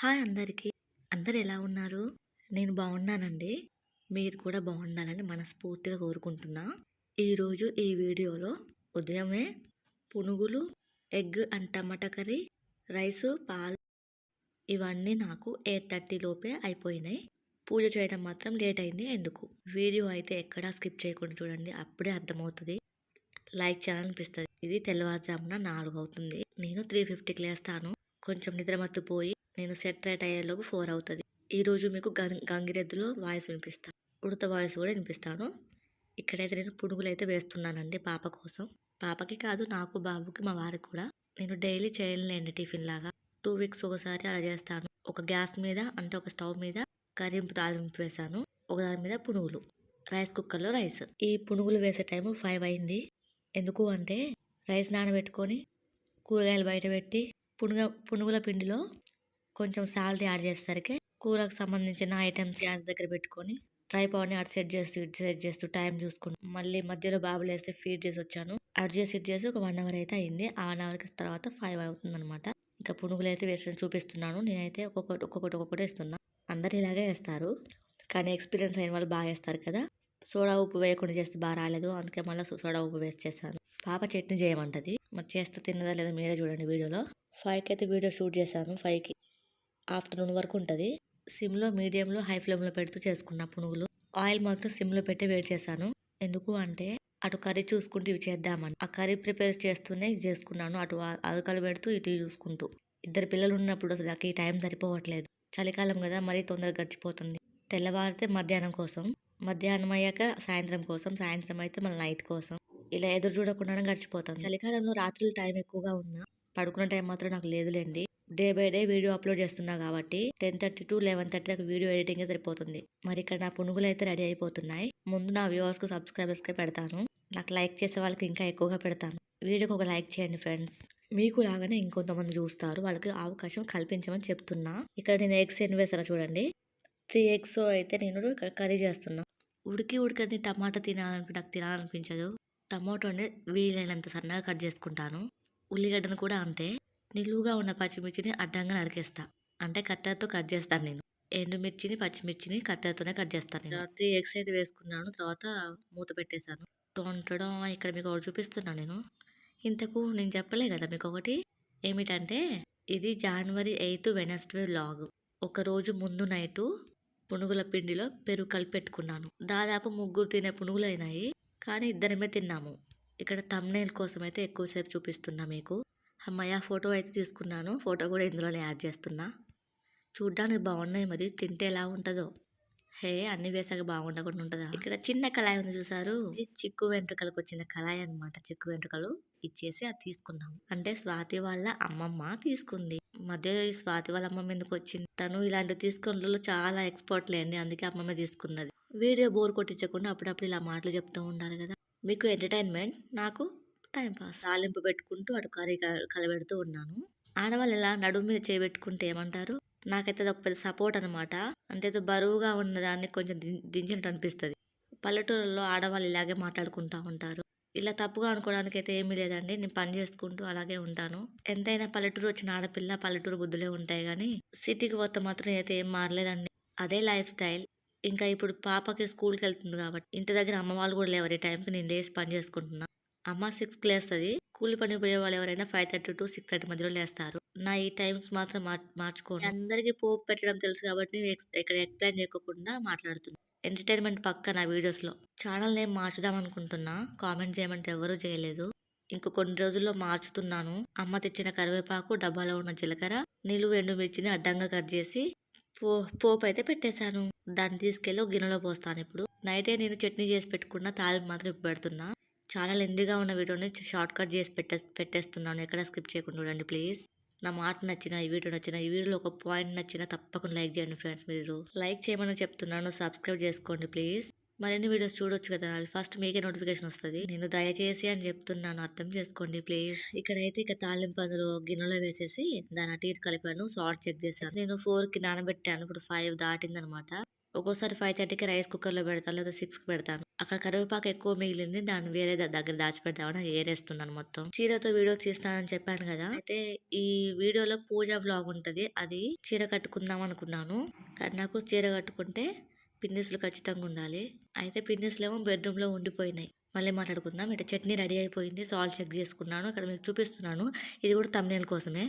Hi అందరికీ. అందరు ఎలా ఉన్నారు? నేను బాగున్నానండి. మీరు కూడా బాగుండాలని మనస్ఫూర్తిగా కోరుకుంటున్నా. ఈరోజు ఈ వీడియోలో ఉదయమే పునుగులు ఎగ్ అండ్ టమాటా కర్రీ రైసు పాలు ఇవన్నీ నాకు ఎయిట్ థర్టీ లోపే అయిపోయినాయి. పూజ చేయడం మాత్రం లేట్ అయింది ఎందుకు? వీడియో అయితే ఎక్కడా స్కిప్ చేయకుండా చూడండి అప్పుడే అర్థమవుతుంది. లైక్ చేయాలనిపిస్తుంది. ఇది తెల్లవారుజామున నాలుగు అవుతుంది. నేను త్రీ ఫిఫ్టీకి లేస్తాను. కొంచెం నిద్రమత్తుపోయి నేను సెట్ రైట్ అయ్యేలోపు ఫోర్ అవుతుంది. ఈరోజు మీకు గం గంగిరెద్దులో వాయిస్ వినిపిస్తాను ఉడత వాయిస్ కూడా వినిపిస్తాను. ఇక్కడైతే నేను పునుగులు అయితే వేస్తున్నానండి పాప కోసం. పాపకి కాదు నాకు బాబుకి మా వారికి కూడా. నేను డైలీ చేయలేండి టిఫిన్ లాగా. టూ వీక్స్ ఒకసారి అలా చేస్తాను. ఒక గ్యాస్ మీద అంటే ఒక స్టవ్ మీద కరింపు తాలింపు వేసాను ఒక దాని మీద పునుగులు. రైస్ కుక్కర్లో రైస్. ఈ పునుగులు వేసే టైము ఫైవ్ అయింది. ఎందుకు అంటే రైస్ నానబెట్టుకొని కూరగాయలు బయట పెట్టి పునుగ పునుగుల పిండిలో కొంచెం సాల్ట్ యాడ్ చేసేసరికి కూరకు సంబంధించిన ఐటమ్స్ గ్యాస్ దగ్గర పెట్టుకొని ట్రైపాడ్ని అటు సెట్ చేస్తూ ఇటు సెట్ చేస్తూ టైం చూసుకుంటూ మళ్ళీ మధ్యలో బాబులు వేస్తే ఫీడ్ చేసి వచ్చాను. అటు చేసి ఇటు చేసి ఒక వన్ అవర్ అయితే అయింది. ఆ వన్ అవర్కి తర్వాత ఫైవ్ అవుతుంది అనమాట ఇంకా పునుగులు అయితే వేసుకొని చూపిస్తున్నాను. నేనైతే ఒక్కొక్కటి ఒక్కొక్కటి ఒక్కొక్కటి వేస్తున్నా. అందరు ఇలాగే వేస్తారు. కానీ ఎక్స్పీరియన్స్ అయిన వాళ్ళు బాగా వేస్తారు కదా. సోడా ఉప్పు వేయకుండా చేస్తే బాగా రాలేదు. అందుకే మళ్ళీ సోడా ఉప్పు వేస్ట్ చేశాను. పాప చట్నీ చేయమంటది. మరి చేస్తే తిన్నదా లేదా మీరే చూడండి వీడియోలో. ఫైవ్కి అయితే వీడియో షూట్ చేశాను. ఫైవ్కి ఆఫ్టర్నూన్ వరకు ఉంటుంది. సిమ్లో మీడియంలో హై ఫ్లేమ్లో పెడుతూ చేసుకున్న పునుగులు. ఆయిల్ మాత్రం సిమ్లో పెట్టి వేడి చేశాను. ఎందుకు అంటే అటు కర్రీ చూసుకుంటూ ఇవి చేద్దామని. ఆ కర్రీ ప్రిపేర్ చేస్తూనే ఇది చేసుకున్నాను. అటు అదకలు పెడుతూ ఇటు చూసుకుంటూ. ఇద్దరు పిల్లలు ఉన్నప్పుడు అసలు నాకు ఈ టైం సరిపోవట్లేదు. చలికాలం కదా మరీ తొందరగా గడిచిపోతుంది. తెల్లవారితే మధ్యాహ్నం కోసం. మధ్యాహ్నం అయ్యాక సాయంత్రం కోసం. సాయంత్రం అయితే మన నైట్ కోసం. ఇలా ఎదురు చూడకుండానే గడిచిపోతాం. చలికాలంలో రాత్రులు టైం ఎక్కువగా ఉన్నా పడుకునే టైం మాత్రం నాకు లేదులేండి. Day by day video upload చేస్తున్నా కాబట్టి ten thirty to eleven thirty దాకా వీడియో ఎడిటింగ్ సరిపోతుంది. మరి ఇక్కడ నా పునుగులు అయితే రెడీ అయిపోతున్నాయి. ముందు నా వ్యూవర్స్కు సబ్స్క్రైబర్స్కి పెడతాను. నాకు లైక్ చేసే వాళ్ళకి ఇంకా ఎక్కువగా పెడతాను. వీడియోకి ఒక లైక్ చేయండి ఫ్రెండ్స్. మీకు లాగానే ఇంకొంతమంది చూస్తారు. వాళ్ళకి అవకాశం కల్పించమని చెప్తున్నా. ఇక్కడ నేను ఎగ్స్ ఎన్ని వేసాను చూడండి. త్రీ ఎగ్స్ అయితే నేను ఇక్కడ కర్రీ చేస్తున్నా. ఉడికి ఉడికని టమాటా తినాలనిపి నాకు తినాలనిపించదు. టమాటోని వీలైనంత సన్నగా కట్ చేసుకుంటాను. ఉల్లిగడ్డను కూడా అంతే. నిలువుగా ఉన్న పచ్చిమిర్చిని అడ్డంగా నరికేస్తా. అంటే కత్తెరతో కట్ చేస్తాను నేను. ఎండుమిర్చిని పచ్చిమిర్చిని కత్తెరతోనే కట్ చేస్తాను నేను. త్రీ ఎగ్స్ అయితే వేసుకున్నాను తర్వాత మూత పెట్టేశాను. వండడం ఇక్కడ మీకు ఒకటి చూపిస్తున్నాను నేను. ఇంతకు నేను చెప్పలే కదా మీకు ఒకటి. ఏమిటంటే ఇది జనవరి ఎయిత్ వెనస్డే లాగ్. ఒక రోజు ముందు నైటు పునుగుల పిండిలో పెరుగు కలిపి పెట్టుకున్నాను. దాదాపు ముగ్గురు తినే పునుగులు అయినాయి కానీ ఇద్దరమే తిన్నాము. ఇక్కడ తమ్నైల్ కోసం అయితే ఎక్కువసేపు చూపిస్తున్నా మీకు. అమ్మయ్య ఫోటో అయితే తీసుకున్నాను. ఫోటో కూడా ఇందులోనే యాడ్ చేస్తున్నా. చూడ్డానికి బాగున్నాయి మరి. తింటే ఎలా ఉంటుందో? హే అన్ని వేసాక బాగుండకుండా ఉంటుందా? ఇక్కడ చిన్న కళాయి ఉంది చూసారు? ఇది చిక్కు వెంట్రుకలకు వచ్చిన కళాయి అనమాట చిక్కు వెంట్రుకలు ఇచ్చేసి అది తీసుకున్నాం. అంటే స్వాతి వాళ్ళ అమ్మమ్మ తీసుకుంది. మధ్య ఈ స్వాతి వాళ్ళ అమ్మమ్మ ఎందుకు వచ్చింది? తను ఇలాంటి తీసుకున్న చాలా ఎక్స్పర్ట్ లేండి. అందుకే అమ్మమ్మ తీసుకున్నది. వీడియో బోర్ కొట్టించకుండా అప్పుడప్పుడు ఇలా మాటలు చెప్తూ ఉండాలి కదా. మీకు ఎంటర్టైన్మెంట్? నాకు టైం పాస్. తాలింపు పెట్టుకుంటూ అటు కర్రీ కలబెడుతూ ఉన్నాను. ఆడవాళ్ళు ఇలా నడుము మీద చేయబెట్టుకుంటే ఏమంటారు? నాకైతే అది ఒక పెద్ద సపోర్ట్ అనమాట అంటే బరువుగా ఉన్న దాన్ని కొంచెం దించినట్టు అనిపిస్తుంది పల్లెటూరులో ఆడవాళ్ళు ఇలాగే మాట్లాడుకుంటూ ఉంటారు. ఇలా తప్పుగా అనుకోవడానికి అయితే ఏమీ లేదండి. నేను పని చేసుకుంటూ అలాగే ఉంటాను. ఎంతైనా పల్లెటూరు వచ్చిన ఆడపిల్ల పల్లెటూరు బుద్ధులే ఉంటాయి కానీ సిటీకి పోతే మాత్రం అయితే ఏం మారలేదండి. అదే లైఫ్ స్టైల్. ఇంకా ఇప్పుడు పాపకి స్కూల్కి వెళ్తుంది కాబట్టి ఇంటి దగ్గర అమ్మ వాళ్ళు కూడా లేవరు. ఈ టైంకి నేను లేసి పని చేసుకుంటున్నా. అమ్మ సిక్స్కి లేస్తుంది. కూలి పని పోయే వాళ్ళు ఎవరైనా five thirty to six thirty మధ్యలో లేస్తారు. నా ఈ టైమ్స్ మాత్రం మార్చుకోండి అందరికి పోపు పెట్టడం తెలుసు కాబట్టి నేను ఇక్కడ ఎక్స్ప్లెయిన్ చేయకుండా మాట్లాడుతున్నా. ఎంటర్టైన్మెంట్ పక్క నా వీడియోస్లో ఛానల్ నేమ్ మార్చుదాం అనుకుంటున్నా. కామెంట్ చేయమంటే ఎవరూ చేయలేదు. ఇంకో కొన్ని రోజుల్లో మార్చుతున్నాను. అమ్మ తెచ్చిన కరివేపాకు డబ్బాలో ఉన్న జీలకర్ర నిలువు ఎండుమిర్చిని అడ్డంగా కట్ చేసి పో పోపు అయితే పెట్టేశాను. దాన్ని తీసుకెళ్ళి గిన్నెలో పోస్తాను ఇప్పుడు. నైటే నేను చట్నీ చేసి పెట్టుకున్న తాలింపు మాత్రం ఇప్పుడు పెడుతున్నా. చాలా లెందీగా ఉన్న వీడియోని షార్ట్ కట్ చేసి పెట్టే పెట్టేస్తున్నాను. ఎక్కడ స్కిప్ చేయకుండా చూడండి ప్లీజ్. నా మాట నచ్చిన ఈ వీడియో నచ్చిన ఈ వీడియోలో ఒక పాయింట్ నచ్చిన తప్పకుండా లైక్ చేయండి ఫ్రెండ్స్ మీరు. లైక్ చేయమని చెప్తున్నాను సబ్స్క్రైబ్ చేసుకోండి ప్లీజ్. మరిన్ని వీడియోస్ చూడొచ్చు కదా ఫస్ట్ మీకే నోటిఫికేషన్ వస్తుంది. నేను దయచేసి అని చెప్తున్నాను అర్థం చేసుకోండి ప్లీజ్. ఇక్కడైతే ఇక తాలింపు అందులో గిన్నెలో వేసేసి దాని అటు ఇటు కలిపాను సాల్ట్ చెక్ చేశాను. నేను ఫోర్కి నానబెట్టాను ఇప్పుడు ఫైవ్ దాటింది అనమాట ఒక్కోసారి ఫైవ్ థర్టీకి రైస్ కుక్కర్లో పెడతాను లేదా సిక్స్కి పెడతాను. అక్కడ కరివేపాకు ఎక్కువ మిగిలింది దాన్ని వేరే దగ్గర దాచిపెడతామని ఏరేస్తున్నాను మొత్తం. చీరతో వీడియో తీస్తానని చెప్పాను కదా. అయితే ఈ వీడియోలో పూజ బ్లాగ్ ఉంటుంది. అది చీర కట్టుకుందాం అనుకున్నాను. కానీ నాకు చీర కట్టుకుంటే పిన్నిస్లు ఖచ్చితంగా ఉండాలి. అయితే పిన్నిస్లు ఏమో బెడ్రూమ్లో ఉండిపోయినాయి. మళ్ళీ మాట్లాడుకుందాం. ఇటు చట్నీ రెడీ అయిపోయింది. సాల్ట్ చెక్ చేసుకున్నాను. ఇక్కడ మీకు చూపిస్తున్నాను. ఇది కూడా తమిళ కోసమే.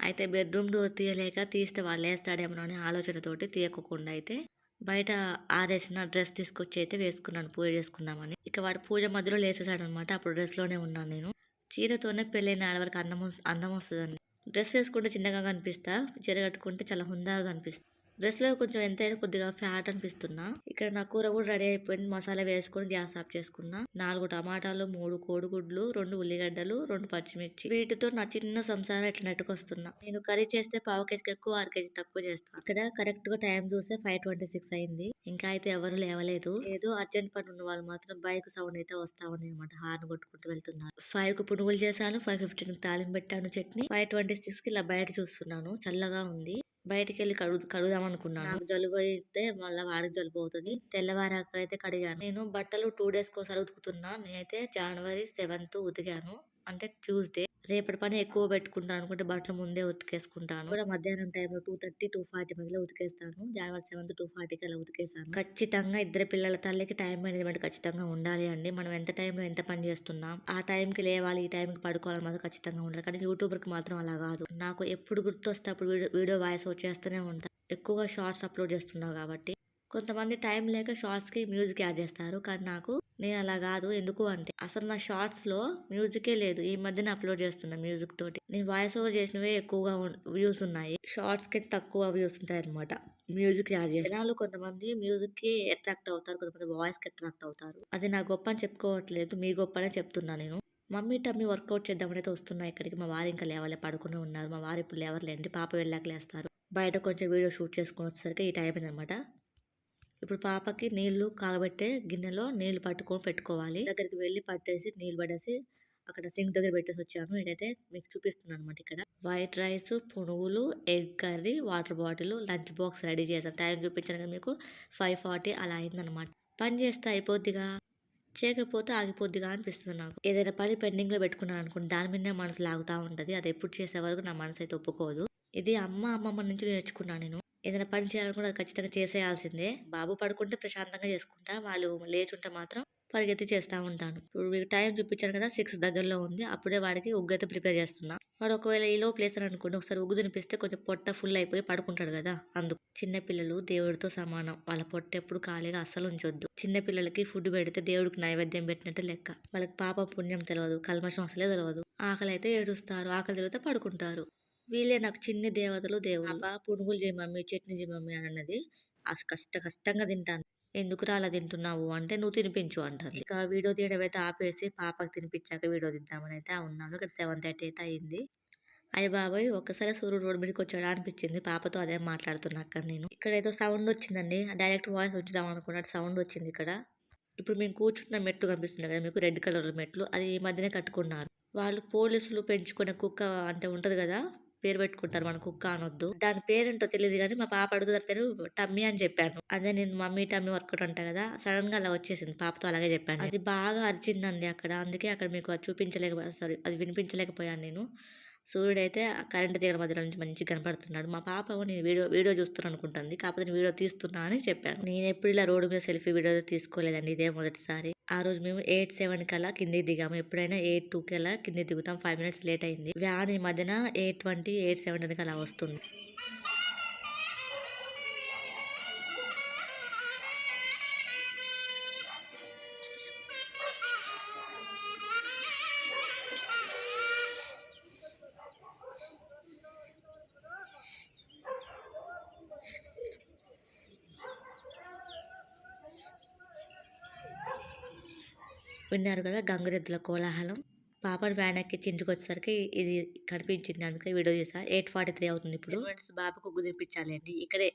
అయితే బెడ్రూమ్ డోర్ తీయలేక తీస్తే వాళ్ళు వేస్తాడేమో అని ఆలోచనతోటి తీయకోకుండా అయితే బయట ఆరేసిన డ్రెస్ తీసుకొచ్చి అయితే వేసుకున్నాను పూజ చేసుకుందామని. ఇక వాడు పూజ మధ్యలో లేసేసాడు అనమాట అప్పుడు డ్రెస్లోనే ఉన్నాను నేను. చీరతోనే పెళ్ళైన ఆడవారికి అందం అందం వస్తుందండి. డ్రెస్ వేసుకుంటే చిన్నగా కనిపిస్తా చీర కట్టుకుంటే చాలా హుందాగా కనిపిస్తా. డ్రెస్లో కొంచెం ఎంతైనా కొద్దిగా ఫ్యాట్ అనిపిస్తున్నా. ఇక్కడ నా కూర కూడా రెడీ అయిపోయింది. మసాలా వేసుకొని గ్యాస్ ఆఫ్ చేసుకున్నా. నాలుగు టమాటాలు మూడు కోడిగుడ్లు రెండు ఉల్లిగడ్డలు రెండు పచ్చిమిర్చి. వీటితో నా చిన్న సంసారం ఇట్లా నెట్టుకొస్తున్నా. నేను కర్రీ చేస్తే పావు కేజీకి ఎక్కువ ఆరు కేజీ తక్కువ చేస్తాను ఇక్కడ కరెక్ట్గా టైం చూస్తే ఫైవ్ ట్వంటీ సిక్స్ అయింది. ఇంకా అయితే ఎవరు లేవలేదు. ఏదో అర్జెంట్ పని ఉన్న వాళ్ళు మాత్రం బైక్ సౌండ్ అయితే వస్తా ఉన్నాయి అనమాట హార్న్ కొట్టుకుంటూ వెళ్తున్నారు. ఫైవ్కు పునుగులు చేశాను. ఫైవ్ ఫిఫ్టీన్కి తాలింపు పెట్టాను చట్నీ. ఫైవ్ ట్వంటీ సిక్స్కి ఇలా బయట చూస్తున్నాను. చల్లగా ఉంది. బయటికి వెళ్ళి కడుగు కడుగుదాం అనుకున్నాను నాకు జలుబు అయితే మళ్ళీ వాడికి జలుబు అవుతుంది తెల్లవారాక అయితే కడిగాను. నేను బట్టలు టూ డేస్ కోసారి ఉతుకుతున్నా. నేనైతే జనవరి సెవెంత్ ఉతికాను. అంటే ట్యూస్డే రేపటి పని ఎక్కువ పెట్టుకుంటాను అనుకుంటే బట్టలు ముందే ఉతికేసుకుంటాను. కూడా మధ్యాహ్నం టైంలో టూ థర్టీ టూ ఫార్టీ మధ్యలో ఉతికేస్తాను. జనవరి సెవెంత్ టూ ఫార్టీకి అలా ఉతికేసాను ఖచ్చితంగా ఇద్దరు పిల్లల తల్లికి టైం మేనేజ్మెంట్ ఖచ్చితంగా ఉండాలి అండి. మనం ఎంత టైంలో ఎంత పని చేస్తున్నాం ఆ టైంకి లేవాలి ఈ టైంకి పడుకోవాలి మాత్రం ఖచ్చితంగా ఉండాలి. కానీ యూట్యూబర్కి మాత్రం అలా కాదు. నాకు ఎప్పుడు గుర్తొస్తే అప్పుడు వీడియో వీడియో వాయిస్ వచ్చేస్తూనే ఉంటాను ఎక్కువగా షార్ట్స్ అప్లోడ్ చేస్తున్నావు కాబట్టి. కొంతమంది టైం లేక షార్ట్స్కి మ్యూజిక్ యాడ్ చేస్తారు. కానీ నాకు నేను అలా కాదు. ఎందుకు అంటే అసలు నా షార్ట్స్లో మ్యూజికే లేదు. ఈ మధ్యన అప్లోడ్ చేస్తున్నా మ్యూజిక్ తోటి. నేను వాయిస్ ఓవర్ చేసినవే ఎక్కువగా వ్యూస్ ఉన్నాయి. షార్ట్స్కి అయితే తక్కువ వ్యూస్ ఉంటాయి అనమాట మ్యూజిక్ యాడ్ చేసి జనాలు కొంతమంది మ్యూజిక్కి అట్రాక్ట్ అవుతారు. కొంతమంది వాయిస్కి అట్రాక్ట్ అవుతారు. అది నా గొప్ప అని చెప్పుకోవట్లేదు. మీ గొప్పనే చెప్తున్నా నేను. మమ్మీ టమ్మీ వర్కౌట్ చేద్దామనైతే వస్తున్నా ఇక్కడికి. మా వారు ఇంకా లేవాలి పడుకుని ఉన్నారు. మా వారు ఇప్పుడు లేవర్లేండి పాప వెళ్ళాక లేస్తారు. బయట కొంచెం వీడియో షూట్ చేసుకుని వచ్చేసరికి ఈ టైం అయిందనమాట ఇప్పుడు పాపకి నీళ్ళు కాగబెట్టే గిన్నెలో నీళ్ళు పట్టుకొని పెట్టుకోవాలి. దగ్గరికి వెళ్ళి పట్టేసి నీళ్ళు పడేసి అక్కడ సింక్ దగ్గర పెట్టేసి వచ్చాను ఇదైతే మీకు చూపిస్తున్నాను అనమాట ఇక్కడ. వైట్ రైస్ పునుగులు egg curry water bottle lunch box ready చేశాను టైం చూపించాను కదా మీకు. ఫైవ్ ఫార్టీ అలా అయిందనమాట పని చేస్తే అయిపోద్దిగా? చేయకపోతే ఆగిపోద్దిగా అనిపిస్తుంది నాకు. ఏదైనా పని పెండింగ్లో పెట్టుకున్నాను అనుకోండి దాని మీద మనసు లాగుతూ ఉంటది. అది ఎప్పుడు చేసే వరకు నా మనసు అయితే ఒప్పుకోదు. ఇది అమ్మ అమ్మమ్మ నుంచి నేర్చుకున్నాను నేను. ఏదైనా పని చేయాలనుకుంటే అది ఖచ్చితంగా చేసేయాల్సిందే. బాబు పడుకుంటే ప్రశాంతంగా చేసుకుంటా. వాళ్ళు లేచుంటే మాత్రం పరిగెత్తి చేస్తూ ఉంటాను. ఇప్పుడు మీకు టైం చూపించాను కదా సిక్స్ దగ్గరలో ఉంది. అప్పుడే వాడికి ఉగ్గు ప్రిపేర్ చేస్తున్నా. వాడు ఒకవేళ ఈ లోపు లేసాను అనుకోండి ఒకసారి ఉగ్గు తినిపిస్తే కొంచెం పొట్ట ఫుల్ అయిపోయి పడుకుంటాడు కదా అందుకు. చిన్న పిల్లలు దేవుడితో సమానం. వాళ్ళ పొట్ట ఎప్పుడు ఖాళీగా అస్సలు ఉంచొద్దు. చిన్న పిల్లలకి ఫుడ్ పెడితే దేవుడికి నైవేద్యం పెట్టినట్టు లెక్క. వాళ్ళకి పాపం పుణ్యం తెలియదు కల్మషం అసలే తెలియదు ఆకలి అయితే ఏడుస్తారు ఆకలి తిరిగితే పడుకుంటారు. వీళ్ళే నాకు చిన్ని దేవతలు దేవుడు పాప పునుగులు చేయి మమ్మీ చట్నీ చేయి మమ్మీ అని అన్నది. ఆ కష్ట కష్టంగా తింటాను ఎందుకు అలా తింటున్నావు? అంటే నువ్వు తినిపించు అంటాను ఇక వీడియో తీయడం అయితే ఆపేసి పాపకి తినిపించాక వీడియో తీద్దామని అయితే ఉన్నాను. ఇక్కడ సెవెన్ థర్టీ అయితే అయింది. అయ్య బాబాయ్! ఒక్కసారి సూర్యుడు రోడ్ మీదకి వచ్చాడా అనిపించింది. పాపతో అదే మాట్లాడుతున్నా అక్కడ నేను. ఇక్కడ ఏదో సౌండ్ వచ్చిందండి. డైరెక్ట్ వాయిస్ ఉంచుదాం అనుకున్నట్టు సౌండ్ వచ్చింది ఇక్కడ. ఇప్పుడు మేము కూర్చున్న మెట్లు కనిపిస్తుంది కదా మీకు రెడ్ కలర్ మెట్లు. అది ఈ మధ్యనే కట్టుకున్నారు. వాళ్ళు పోలీసులు పెంచుకునే కుక్క అంటే ఉంటది కదా పేరు పెట్టుకుంటారు మన కుక్క అనొద్దు. దాని పేరేంటో తెలియదు కానీ మా పాప అడుగు దాని పేరు టమ్మీ అని చెప్పాను. అదే నేను మమ్మీ టమ్మీ వర్కౌట్ అంట కదా సడన్గా అలా వచ్చేసింది పాపతో అలాగే చెప్పాను. అది బాగా అరిచిందండి అక్కడ అందుకే అక్కడ మీకు అది చూపించలేక సారీ అది వినిపించలేకపోయాను నేను. సూర్యుడు అయితే కరెంట్ తీగల మధ్యలో నుంచి మంచిగా కనపడుతున్నాడు. మా పాప నేను వీడియో వీడియో చూస్తున్నాను అనుకుంటుంది కాకపోతే నేను వీడియో తీస్తున్నా అని చెప్పాను. నేను ఎప్పుడు ఇలా రోడ్డు మీద సెల్ఫీ వీడియో తీసుకోలేదండి ఇదే మొదటిసారి. ఆ రోజు మేము ఎయిట్ సెవెన్ కల్లా కిందికి దిగాము. ఎప్పుడైనా ఎయిట్ టూ కల్లా కిందికి దిగుతాం. ఫైవ్ మినిట్స్ లేట్ అయింది. వ్యాన్ ఈ మధ్యన ఎయిట్ ట్వంటీ ఎయిట్ సెవెన్ అలా వస్తుంది. విన్నారు కదా గంగిరెద్దుల కోలాహలం. పాపని వ్యాన్ ఎక్కించి ఇంటికి వచ్చేసరికి ఇది కనిపించింది. అందుకే వీడియో చేసా ఎయిట్ ఫార్టీ త్రీ అవుతుంది ఇప్పుడు. ఫ్రెండ్స్ బాబుకు ఉగ్గు తినిపించాలి అండి. ఇక్కడే.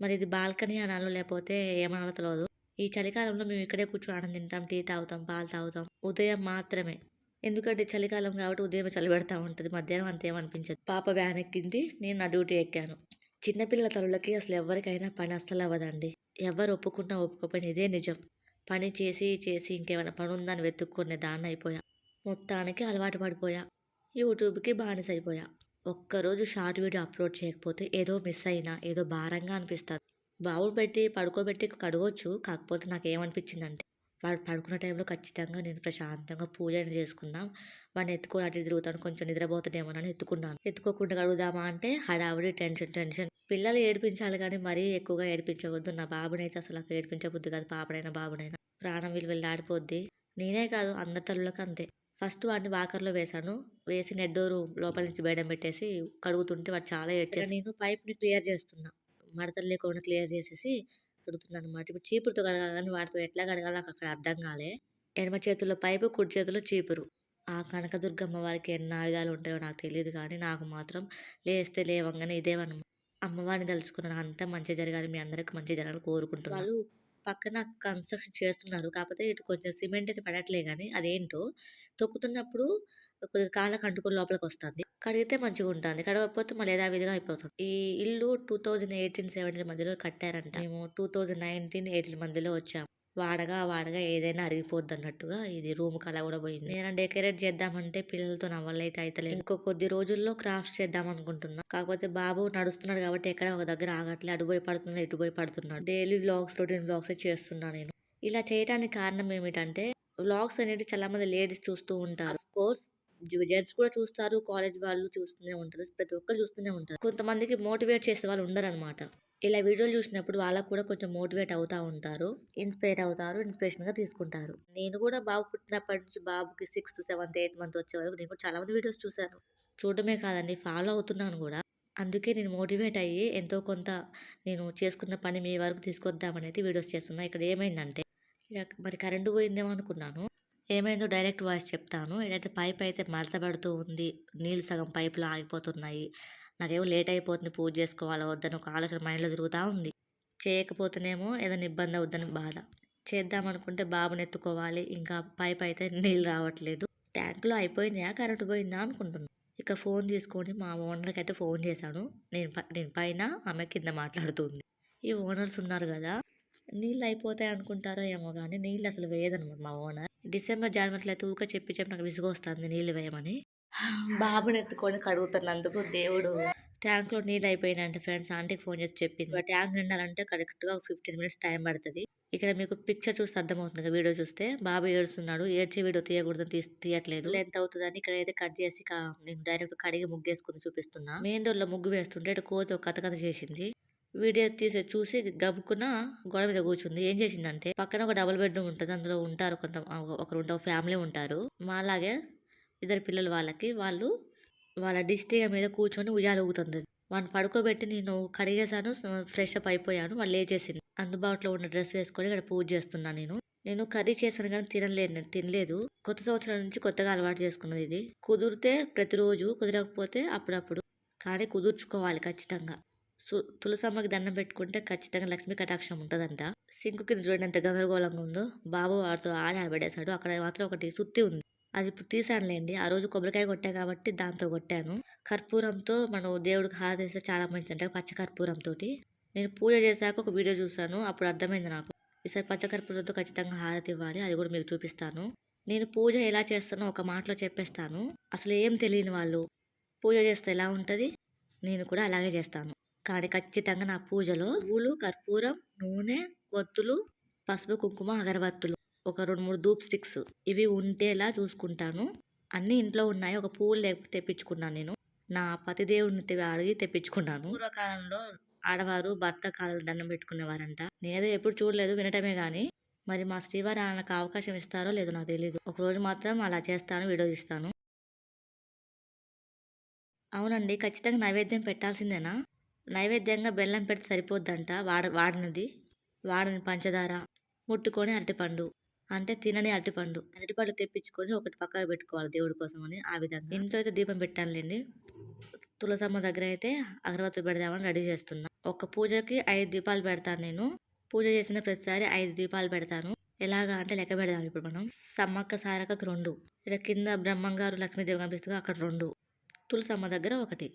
మరి ఇది బాల్కనీ అనాలో లేకపోతే ఏమనాలో తెలియదు ఈ చలికాలంలో మేము ఇక్కడే కూర్చొని ఆనందం తింటాం టీ తాగుతాం పాలు తాగుతాం. ఉదయం మాత్రమే. ఎందుకంటే చలికాలం కాబట్టి ఉదయం చలి పెడతా ఉంటుంది. మధ్యాహ్నం అంత ఏమనిపించదు పాప వ్యాన్ ఎక్కింది. నేను నా డ్యూటీ ఎక్కాను. చిన్నపిల్లల తల్లులకి అసలు ఎవరికైనా పని అస్సలు అవ్వదండి. ఎవరు ఒప్పుకున్నా ఒప్పుకోకపోయినా ఇదే నిజం. పని చేసి చేసి ఇంకేమైనా పని ఉందని వెతుక్కునే దాన్ని అయిపోయా. మొత్తానికి అలవాటు పడిపోయా. యూట్యూబ్కి బానిస అయిపోయా. ఒక్కరోజు షార్ట్ వీడియో అప్లోడ్ చేయకపోతే ఏదో మిస్ అయినా ఏదో భారంగా అనిపిస్తుంది. బావులు పెట్టి పడుకోబెట్టి కడగొచ్చు కాకపోతే నాకు ఏమనిపించిందంటే వాడు పడుకున్న టైంలో ఖచ్చితంగా నేను ప్రశాంతంగా పూజ చేసుకుందాం. వాడిని ఎత్తుకొని అటు తిరుగుతాను కొంచెం నిద్రపోతుందేమోనని ఎత్తుకున్నాను ఎత్తుకోకుండా కడుగుదామా అంటే హడావుడి టెన్షన్ టెన్షన్. పిల్లలు ఏడిపించాలి కానీ మరీ ఎక్కువగా ఏడిపించవద్దు. నా బాబునైతే అసలు నాకు ఏడిపించబుద్ది కాదు పాపడైనా బాబునైనా. ప్రాణం విలువ వెళ్ళి ఆడిపోద్ది నేనే కాదు అందరి తల్లులకు అంతే. ఫస్ట్ వాడిని వాకర్లో వేశాను. వేసి నెడ్డోరు లోపల నుంచి బయటం పెట్టేసి కడుగుతుంటే వాడు చాలా ఏడ్చేసి నేను పైప్ని క్లియర్ చేస్తున్నా. మడతలు లేకుండా క్లియర్ చేసేసి కడుగుతున్నాను అనమాట ఇప్పుడు చీపురుతో కడగాలని వాటితో ఎట్లా కడగాలో నాకు అక్కడ అర్థం కాలే. ఎడమ చేతుల్లో పైపు కుడి చేతుల్లో చీపురు. ఆ కనకదుర్గమ్మ వారికి ఎన్ని ఆయుధాలు ఉంటాయో నాకు తెలియదు కానీ నాకు మాత్రం లేస్తే లేవంగానే ఇదేమన్నమాట అమ్మవారిని తలుచుకున్నాను అంతా మంచి జరగాలి మీ అందరికి మంచి జరగాలని కోరుకుంటున్నాను వాళ్ళు పక్కన కన్స్ట్రక్షన్ చేస్తున్నారు. కాకపోతే ఇటు కొంచెం సిమెంట్ అయితే పడట్లే కానీ అదేంటో తొక్కుతున్నప్పుడు కొద్దిగా కాళ్ళకు అంటుకుని లోపలికి వస్తుంది. కడిగితే మంచిగా ఉంటుంది. కడగకపోతే మళ్ళీ యథావిధిగా అయిపోతుంది. ఈ ఇల్లు టూ థౌజండ్ ఎయిటీన్ సెవెంటీన్ మధ్యలో కట్టారంట. మేము టూ థౌజండ్ నైన్టీన్ ఎయిటీన్ మధ్యలో వచ్చాము. వాడగా వాడగా ఏదైనా అరిగిపోద్ది అన్నట్టుగా ఇది రూమ్ కల కూడా పోయింది. నేను డెకరేట్ చేద్దామంటే పిల్లలతో నా అయితే అయితే ఇంకో కొద్ది రోజుల్లో క్రాఫ్ట్స్ చేద్దాం అనుకుంటున్నా. కాకపోతే బాబు నడుస్తున్నాడు కాబట్టి ఎక్కడ ఒక దగ్గర ఆగట్లే. అటు పోయి పడుతున్నాడు ఇటు పోయి పడుతున్నాడు. డైలీ వ్లాగ్స్ రొటీన్ బ్లాగ్స్ చేస్తున్నా నేను. ఇలా చేయడానికి కారణం ఏమిటంటే వ్లాగ్స్ అనేవి చాలా మంది లేడీస్ చూస్తూ ఉంటారు. కోర్స్ జెంట్స్ కూడా చూస్తారు కాలేజ్ వాళ్ళు చూస్తూనే ఉంటారు ప్రతి ఒక్కరు చూస్తూనే ఉంటారు. కొంతమందికి మోటివేట్ చేసే వాళ్ళు ఉండరు అనమాట ఇలా వీడియోలు చూసినప్పుడు వాళ్ళకు కూడా కొంచెం మోటివేట్ అవుతూ ఉంటారు ఇన్స్పైర్ అవుతారు ఇన్స్పిరేషన్గా తీసుకుంటారు. నేను కూడా బాబు పుట్టినప్పటి నుంచి బాబుకి సిక్స్త్ సెవెంత్ ఎయిత్ మంత్ వచ్చే వరకు నేను కూడా చాలా మంది వీడియోస్ చూశాను. చూడడమే కాదండి ఫాలో అవుతున్నాను కూడా. అందుకే నేను మోటివేట్ అయ్యి ఎంతో కొంత నేను చేసుకున్న పని మీ వరకు తీసుకొద్దామనేది వీడియోస్ చేస్తున్నా. ఇక్కడ ఏమైందంటే మరి కరెంటు పోయిందేమో అనుకున్నాను. ఏమైందో డైరెక్ట్ వాయిస్ చెప్తాను. ఏదైతే పైప్ అయితే మడత పడుతూ ఉంది నీళ్ళు సగం పైపులో ఆగిపోతున్నాయి నాకేమో లేట్ అయిపోతుంది పూజ చేసుకోవాలా వద్దని ఒక ఆలోచన మైండ్లో తిరుగుతూ ఉంది. చేయకపోతేనేమో ఏదైనా ఇబ్బంది అవుద్దని బాధ. చేద్దామనుకుంటే బాబుని ఎత్తుకోవాలి. ఇంకా పైప్ అయితే నీళ్ళు రావట్లేదు. ట్యాంకులో అయిపోయిందా? కరెంటు పోయిందా? అనుకుంటున్నాను ఇక ఫోన్ తీసుకొని మా ఓనర్కి అయితే ఫోన్ చేశాను. నేను ప- నేను పైన ఆమె కింద మాట్లాడుతుంది. ఈ ఓనర్స్ ఉన్నారు కదా నీళ్ళు అయిపోతాయి అనుకుంటారో ఏమో కానీ నీళ్ళు అసలు వేయదనమాట మా ఓనర్. డిసెంబర్ జనవరిలో అయితే ఊక చెప్పి చెప్పి నాకు విసుగొస్తుంది నీళ్ళు వేయమని. బాబుని ఎత్తుకొని కడుగుతున్నందుకు దేవుడు ట్యాంక్లో నీళ్ళు అయిపోయినాయంటే ఫ్రెండ్స్. ఆంటీకి ఫోన్ చేసి చెప్పింది. ట్యాంక్ నిండాలంటే కరెక్ట్గా ఒక ఫిఫ్టీన్ మినిట్స్ టైం పడుతుంది. ఇక్కడ మీకు పిక్చర్ చూస్తే అర్థమవుతుంది కదా వీడియో చూస్తే. బాబు ఏడుస్తున్నాడు. ఏడ్చి వీడియో తీయకూడదని తీ తీయట్లేదు. ఎంత అవుతుందని ఇక్కడ అయితే కట్ చేసి నేను డైరెక్ట్ కడిగి ముగ్గేసుకుని చూపిస్తున్నా. మెయిన్ రోడ్లో ముగ్గు వేస్తుంటే ఇటు కోతి ఒక కథ కథ చేసింది. వీడియో తీసి చూసి గబుక్కున గోడ మీద కూర్చుంది. ఏం చేసిందంటే పక్కన ఒక డబుల్ బెడ్రూమ్ ఉంటుంది. అందులో ఉంటారు కొంత ఒకరు ఉంటారు ఫ్యామిలీ ఉంటారు. మాలాగే ఇద్దరు పిల్లలు వాళ్ళకి వాళ్ళు వాళ్ళ డిష్ తీగ మీద కూర్చొని ఉయ్యాలు ఊగుతుంది. వాడిని పడుకోబెట్టి నేను కడిగేశాను ఫ్రెష్ అప్ అయిపోయాను వాళ్ళు లేచేసింది అందుబాటులో ఉన్న డ్రెస్ వేసుకొని ఇక్కడ పూజ చేస్తున్నాను నేను. నేను కర్రీ చేశాను కానీ తినలేదు తినలేదు. కొత్త సంవత్సరం నుంచి కొత్తగా అలవాటు చేసుకున్నది ఇది. కుదిరితే ప్రతిరోజు కుదరకపోతే అప్పుడప్పుడు. కానీ కుదుర్చుకోవాలి ఖచ్చితంగా. సు తులసమ్మకి దండం పెట్టుకుంటే ఖచ్చితంగా లక్ష్మీ కటాక్షం ఉంటుందంట. సింకు కింద చూడండి ఎంత గందరగోళంగా ఉందో. బాబు వాడితో ఆడి ఆడబడేశాడు అక్కడ మాత్రం ఒకటి సుత్తి ఉంది. అది ఇప్పుడు తీసానులేండి. ఆ రోజు కొబ్బరికాయ కొట్టా కాబట్టి దాంతో కొట్టాను. కర్పూరంతో మనం దేవుడికి హారతిస్తే చాలా మంచిది అంటే పచ్చ కర్పూరంతో నేను పూజ చేశాక ఒక వీడియో చూసాను అప్పుడు అర్థమైంది నాకు. ఈసారి పచ్చ కర్పూరంతో ఖచ్చితంగా హారతి ఇవ్వాలి. అది కూడా మీకు చూపిస్తాను. నేను పూజ ఎలా చేస్తానో ఒక మాటలో చెప్పేస్తాను. అసలు ఏం తెలియని వాళ్ళు పూజ చేస్తే ఎలా ఉంటుంది? నేను కూడా అలాగే చేస్తాను. కానీ ఖచ్చితంగా నా పూజలో పూలు కర్పూరం నూనె ఒత్తులు పసుపు కుంకుమ అగరబత్తులు ఒక రెండు మూడు ధూప్ స్టిక్స్ ఇవి ఉంటేలా చూసుకుంటాను. అన్నీ ఇంట్లో ఉన్నాయి. ఒక పూలు లేకపోతే తెప్పించుకున్నాను నేను. నా పతిదేవుడిని అడిగి తెప్పించుకున్నాను. పూర్వకాలంలో ఆడవారు భర్త కాళ్ళ దండం పెట్టుకునేవారంట. నేనేదో ఎప్పుడు చూడలేదు వినటమే కానీ మరి మా శ్రీవారి ఆయనకు అవకాశం ఇస్తారో లేదో నాకు తెలియదు ఒకరోజు మాత్రం అలా చేస్తాను వీడియో ఇస్తాను అవునండి ఖచ్చితంగా నైవేద్యం పెట్టాల్సిందేనా? నైవేద్యంగా బెల్లం పెడితే సరిపోద్దంట వాడ వాడినది. వాడని పంచదార ముట్టుకొని అరటిపండు. అంటే తినని అరటిపండు. అరటిపండు తెప్పించుకొని ఒకటి పక్కకు పెట్టుకోవాలి దేవుడి కోసం అని ఆ విధంగా. ఇంట్లో అయితే దీపం పెట్టానులేండి. తులసమ్మ దగ్గర అయితే అగరబత్తులు పెడదామని రెడీ చేస్తున్నా. ఒక పూజకి ఐదు దీపాలు పెడతాను నేను. పూజ చేసిన ప్రతిసారి ఐదు దీపాలు పెడతాను. ఎలాగా అంటే లెక్క పెడదాం ఇప్పుడు మనం. సమ్మక్క సారకకు రెండు. ఇక్కడ కింద బ్రహ్మంగారు లక్ష్మీదేవి కనిపిస్తుంది అక్కడ రెండు. తులసమ్మ దగ్గర ఒకటి.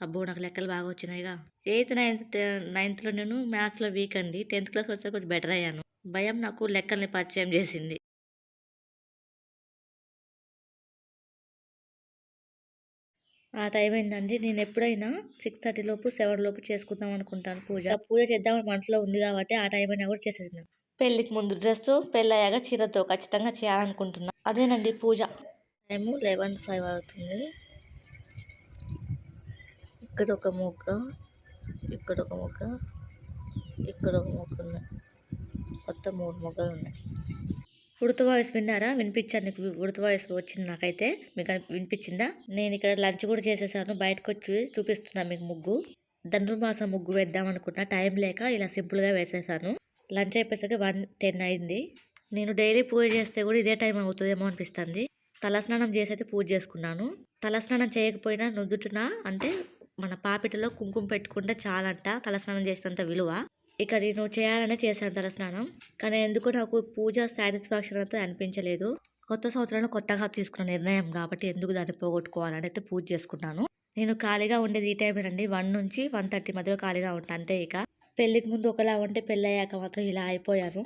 అబ్బో నాకు లెక్కలు బాగా వచ్చినాయిగా. ఎయిత్ నైన్త్ నైన్త్లో నేను మ్యాథ్స్లో వీక్ అండి. టెన్త్ క్లాస్ వచ్చే కొంచెం బెటర్ అయ్యాను. భయం నాకు లెక్కల్ని పరిచయం చేసింది. ఆ టైం ఏంటండి నేను ఎప్పుడైనా సిక్స్ థర్టీ లోపు సెవెన్ లోపు చేసుకుందాం అనుకుంటాను పూజ. పూజ చేద్దామని మనసులో ఉంది కాబట్టి ఆ టైం అయినా కూడా చేసేసిన. పెళ్ళికి ముందు డ్రెస్ పెళ్ళయ్యాక చీరతో ఖచ్చితంగా చేయాలనుకుంటున్నా. అదేనండి పూజ. టైము లెవెన్ ఫైవ్ అవుతుంది. ఇక్కడ ఒక మొగ్గ ఇక్కడ ఒక మొగ్గ ఇక్కడ ఒక మొగ్గ ఉన్నాయి. మొత్తం మూడు మొగ్గలు ఉన్నాయి. ఉడత వాయిస్ విన్నారా? వినిపించాను నీకు ఉడత వాయిస్ వచ్చింది నాకైతే. మీకు వినిపించిందా? నేను ఇక్కడ లంచ్ కూడా చేసేసాను. బయటకు వచ్చి చూపిస్తున్నా మీకు ముగ్గు. ధనుర్మాసం ముగ్గు వేద్దాం అనుకున్నా. టైం లేక ఇలా సింపుల్గా వేసేసాను. లంచ్ అయిపోయేసరికి వన్ టెన్ అయింది. నేను డైలీ పూజ చేస్తే కూడా ఇదే టైం అవుతుందేమో అనిపిస్తుంది. తలస్నానం చేసి అయితే పూజ చేసుకున్నాను. తలస్నానం చేయకపోయినా నుదుటిన అంటే మన పాపిటలో కుంకుమ పెట్టుకుంటే చాలంట తలస్నానం చేసినంత విలువ. ఇక నేను చేయాలనే చేశాను తలస్నానం కానీ ఎందుకు నాకు పూజ సాటిస్ఫాక్షన్ అయితే అనిపించలేదు. కొత్త సంవత్సరంలో కొత్తగా తీసుకున్న నిర్ణయం కాబట్టి ఎందుకు దాన్ని పోగొట్టుకోవాలని అయితే పూజ చేసుకున్నాను. నేను ఖాళీగా ఉండేది ఈ టైమేనండి వన్ నుంచి వన్ థర్టీ మధ్యలో ఖాళీగా ఉంటాను అంతే ఇక. పెళ్ళికి ముందు ఒకలా ఉంటే పెళ్ళయ్యాక మాత్రం ఇలా అయిపోయాను.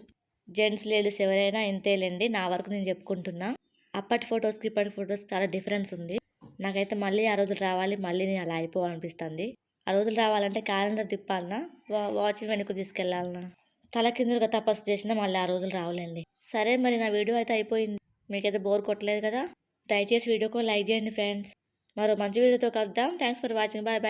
జెంట్స్ లేడీస్ ఎవరైనా ఇంతేలేండి నా వరకు నేను చెప్పుకుంటున్నా. అప్పటి ఫొటోస్కి ఇప్పటి ఫొటోస్ చాలా డిఫరెన్స్ ఉంది. నాకైతే మళ్ళీ ఆ రోజులు రావాలి. మళ్ళీ నేను అలా అయిపోవాలనిపిస్తుంది. ఆ రోజులు రావాలంటే క్యాలెండర్ తిప్పాలనా? వా- వాచ్ వెనక్కి తీసుకెళ్ళాలన్నా తల కిందులుగా తపస్సు చేసినా మళ్ళీ ఆ రోజులు రావులేండి. సరే మరి నా వీడియో అయితే అయిపోయింది. మీకైతే బోర్ కొట్టలేదు కదా? దయచేసి వీడియోకు లైక్ చేయండి ఫ్రెండ్స్. మరో మంచి వీడియోతో కలుద్దాం. Thanks for watching. Bye bye.